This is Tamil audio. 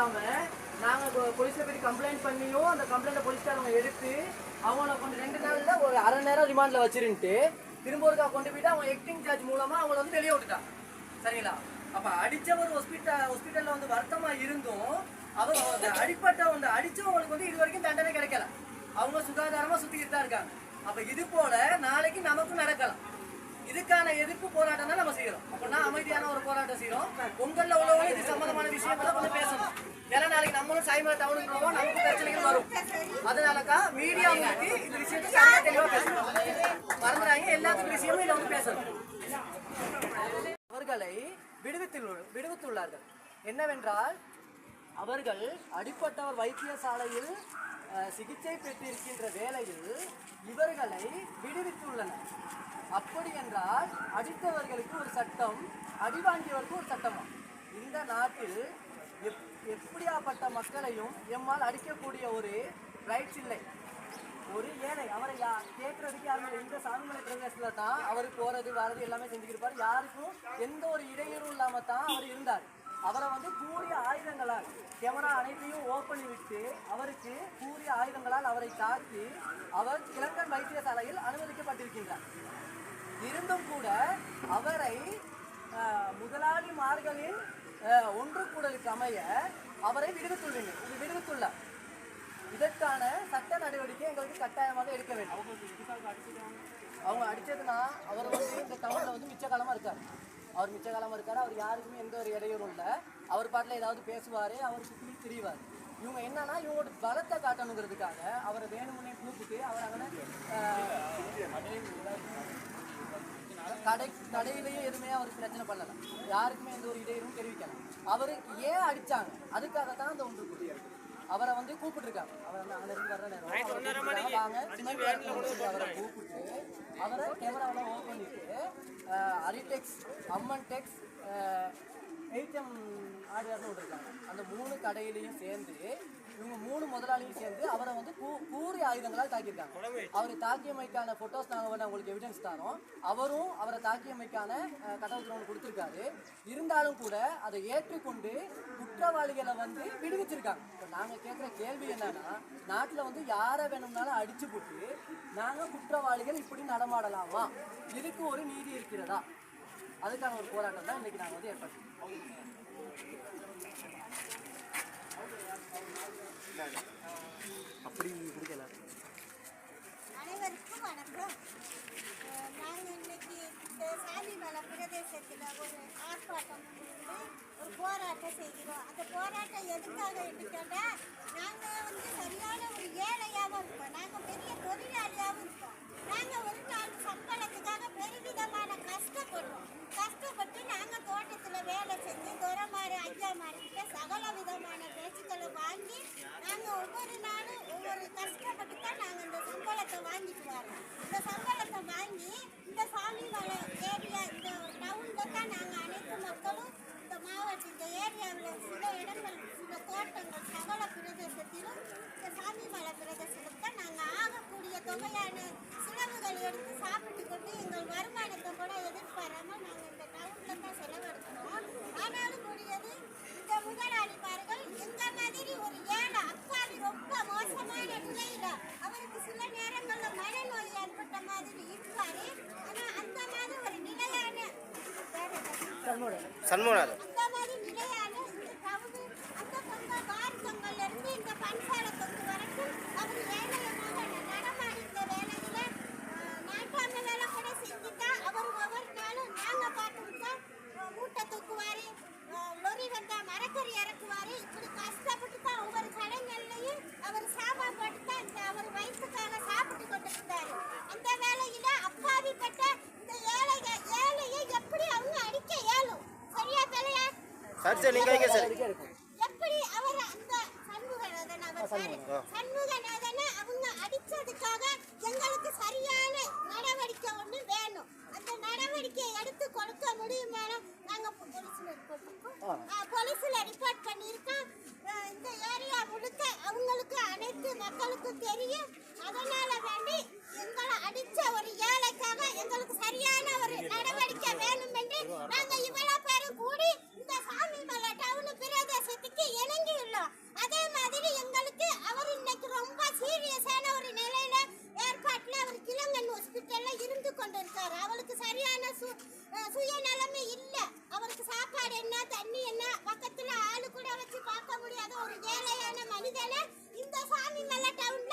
இல்லாம நாங்க போலீஸை போலீஸ்ல போய் கம்ப்ளைண்ட் பண்ணியும் அந்த கம்ப்ளைண்ட்டை போலீஸ்காரங்க எடுத்து அவங்கள கொண்டு ரெண்டு நாள்ல ஒரு அரை நேரம் ரிமாண்ட்ல வச்சிருந்துட்டு திரும்ப ஒருக்கா கொண்டு போயிட்டு அவங்க எக்டிங் சார்ஜ் மூலமா அவங்கள வந்து வெளியே விட்டுட்டான் சரிங்களா? அப்ப அடிச்சவர் ஹாஸ்பிட்டல் ஹாஸ்பிட்டல்ல வந்து வருத்தமா இருந்தும் அவர் அடிப்பட்ட வந்து அடிச்சவங்களுக்கு வந்து இது வரைக்கும் தண்டனை கிடைக்கல. அவங்க சுகாதாரமா சுத்திக்கிட்டு தான் இருக்காங்க. அப்ப இது போல நாளைக்கு நமக்கும் நடக்கலாம். இதுக்கான எதிர்ப்பு போராட்டம் தான் நம்ம செய்யறோம். அப்படின்னா அமைதியான ஒரு போராட்டம் செய்யறோம். உங்கள்ல உள்ளவங்களும் இது சம்பந்தமான விஷயங்களை கொஞ்சம் பேசணும். ஏன்னா நாளைக்கு நம்மளும் சாய்மலை டவுனுக்கு போவோம் நமக்கு பிரச்சனைகள் வரும். அதனாலக்கா உங்களுக்கு இந்த விஷயத்தை சரியா தெளிவா பேசணும். மறந்துடாங்க எல்லாத்துக்கும் விஷயமும் இதை வந்து பேசணும். அவர்களை விடுவித்து விடுவித்துள்ளார்கள். என்னவென்றால் அவர்கள் அடிப்பட்டவர் வைத்தியசாலையில் சிகிச்சை பெற்றிருக்கின்ற வேளையில் இவர்களை விடுவித்துள்ளனர். அப்படி என்றால் அடித்தவர்களுக்கு ஒரு சட்டம் அடி வாங்கியவருக்கு ஒரு சட்டமா? இந்த நாட்டில் எப் எப்படியாப்பட்ட மக்களையும் எம்மால் அடிக்கக்கூடிய ஒரு ரைட்ஸ் இல்லை. ஒரு ஏழை அவரை யா கேட்கறதுக்கு யாருமே இந்த சாமிமலை பிரதேசத்தில் தான் அவர் போகிறது வரது எல்லாமே செஞ்சுக்கிருப்பார் யாருக்கும் எந்த ஒரு இடையூறும் இல்லாமல் தான் அவர் இருந்தார். அவரை வந்து கூறிய ஆயுதங்களால் கேமரா அனைத்தையும் ஓப்பன் விட்டு அவருக்கு கூறிய ஆயுதங்களால் அவரை தாக்கி அவர் கிழக்கன் வைத்தியசாலையில் அனுமதிக்கப்பட்டிருக்கின்றார். இருந்தும் கூட அவரை முதலாளிமார்களின் ஒன்று கூடலுக்கு அமைய அவரை விடுவித்துள்ளீங்க இது விடுவித்துள்ளார். இதற்கான சட்ட நடவடிக்கை எங்களுக்கு கட்டாயமாக எடுக்க வேண்டும். அவங்க அடிச்சதுன்னா அவர் வந்து இந்த டவுன்ல வந்து மிச்ச காலமா இருக்காரு அவர் மிச்ச காலமாக இருக்காரு. அவர் யாருக்குமே எந்த ஒரு இடையூறும் இல்லை. அவர் பாட்டில் ஏதாவது பேசுவார் அவர் சுற்றி திரிவார். இவங்க என்னன்னா இவங்களோட பலத்தை காட்டணுங்கிறதுக்காக அவரை வேணுமுன்னே கூப்பிட்டு அவர் அங்கே கடை கடையிலேயே எதுவுமே அவர் பிரச்சனை பண்ணலை. யாருக்குமே எந்த ஒரு இடையூறும் தெரிவிக்கலை. அவருக்கு ஏன் அடித்தாங்க அதுக்காக தான் அந்த ஒன்று அவரை வந்து கூப்பிட்டுருக்காங்க. அவர் வந்து அங்க இருந்து வர்ற நேரம். வாங்க. அவரை கூப்பிட்டு அவரை கேமராவில் ஓப்பன் பண்ணிட்டு அரிடெக்ஸ் அம்மன் டெக்ஸ் ஆடியார்னு ஆர்டர்னு விட்டுருக்காங்க அந்த மூணு கடையிலையும் சேர்ந்து இவங்க மூணு முதலாளியும் சேர்ந்து அவரை வந்து கூ கூறி ஆயுதங்களால் தாக்கியிருக்காங்க. அவரை தாக்கியமைக்கான ஃபோட்டோஸ் நாங்கள் வந்து உங்களுக்கு எவிடன்ஸ் தரோம். அவரும் அவரை தாக்கியமைக்கான அஹ், கடவுள் திறன் கொடுத்துருக்காரு. இருந்தாலும் கூட அதை ஏற்றுக்கொண்டு குற்றவாளிகளை வந்து விடுவிச்சிருக்காங்க. இப்போ நாங்கள் கேட்குற கேள்வி என்னன்னா நாட்டில் வந்து யாரை வேணும்னாலும் அடிச்சு போட்டு நாங்கள் குற்றவாளிகள் இப்படி நடமாடலாமா? இதுக்கு ஒரு நீதி இருக்கிறதா? அதுக்கான ஒரு போராட்டம் தான் இன்னைக்கு நாங்கள் வந்து ஏற்படுத்தோம் அப்படி பிடிக்கல அனைவருக்கும் வணக்கம். நாங்கள் இன்னைக்கு இந்த சாமிமலை பிரதேசத்தில் ஒரு ஆர்ப்பாட்டம் ஒரு போராட்டம் செய்கிறோம். அந்த போராட்டம் எதுக்காக என்று நாங்கள் வந்து சரியான ஒரு ஏழையாகவும் இருக்கோம். நாங்கள் பெரிய தொழிலாளியாக ஒவ்வொரு நாளும் ஒவ்வொரு கஷ்டப்பட்டு தான் நாங்கள் இந்த சம்பளத்தை வாங்கிட்டு வரோம். இந்த சம்பளத்தை வாங்கி இந்த சாமிமலை ஏரியா இந்த டவுனில் தான் நாங்கள் அனைத்து மக்களும் இந்த மாவட்ட இந்த ஏரியாவில் சில இடங்கள் சில தோட்டங்கள் சவள பிரதேசத்திலும் இந்த சாமிமலை பிரதேசத்துக்கு தான் நாங்கள் ஆகக்கூடிய தொகையான செலவுகள் எடுத்து சாப்பிட்டு கொண்டு எங்கள் வருமானத்தை கூட எதிர்பாராமல் நாங்கள் இந்த டவுனில் தான் செலவெடுக்கிறோம் ஆனாலும் கூடியது இந்த முதலாளிமார்கள் எங்க மாதிரி ஒரு ஏழை அப்பாவி ரொம்ப மோசமான நிலையில அவருக்கு சில நேரங்கள்ல மனநோய் ஏற்பட்ட மாதிரி இருப்பாரு ஆனா அந்த மாதிரி ஒரு நிலையான வேற என்ன? சண்முகநாதன் அந்த மாதிரி நிலையான இந்த தவுடு அந்த பங்க வாரங்கள்ல இருந்து இந்த பன்சால தொங்கு வரைக்கும் அவர் ஏழையமாக நடமாடி இந்த வேலையில அஹ், நாட்டாம வேலை கூட செஞ்சுட்டா அவர் ஒவ்வொரு நாளும் நாங்க பார்த்துக்கிட்டா மூட்டை தூக்குவாரு அஹ், லொரி வந்தா மரக்கறி இறக்குவாரு இப்படி கஷ்டப்பட்டு தான் ஒவ்வொரு சண்முகநாதன் அவர் சாமான் போட்டு தான் இந்த அவர் வயிற்றுக்காக சாப்பிட்டு கொண்டு இருந்தாரு சரி சரி நீங்கள் வைங்க சார். எப்படி அவர் அந்த சண்முகநாதன் அவர் பேரு. சண்முகநாதனை அவங்க அடிச்சதுக்காக எங்களுக்கு சரியான நடவடிக்கை ஒண்ணு வேணும். அந்த நடவடிக்கையை எடுத்து கொடுக்க முடியுமானா நாங்க போலீஸ்ல போலீஸ்ல ரிப்போர்ட் பண்ணியிருக்கோம் இந்த ஏரியா முழுக்க அவங்களுக்கு அனைத்து மக்களுக்கும் தெரியும். அதனால வேண்டி எங்களை அடிச்ச ஒரு ஏழைக்காக எங்களுக்கு சரியான ஒரு நடவடிக்கை வேணும் என்று நாங்க இவ்வளவு பேரும் கூடி இந்த சாமிமலை டவுன் பிரதேசத்துக்கு இணங்கியுள்ளோம் மனிதனை இந்த சாமி மலை டவுன்ல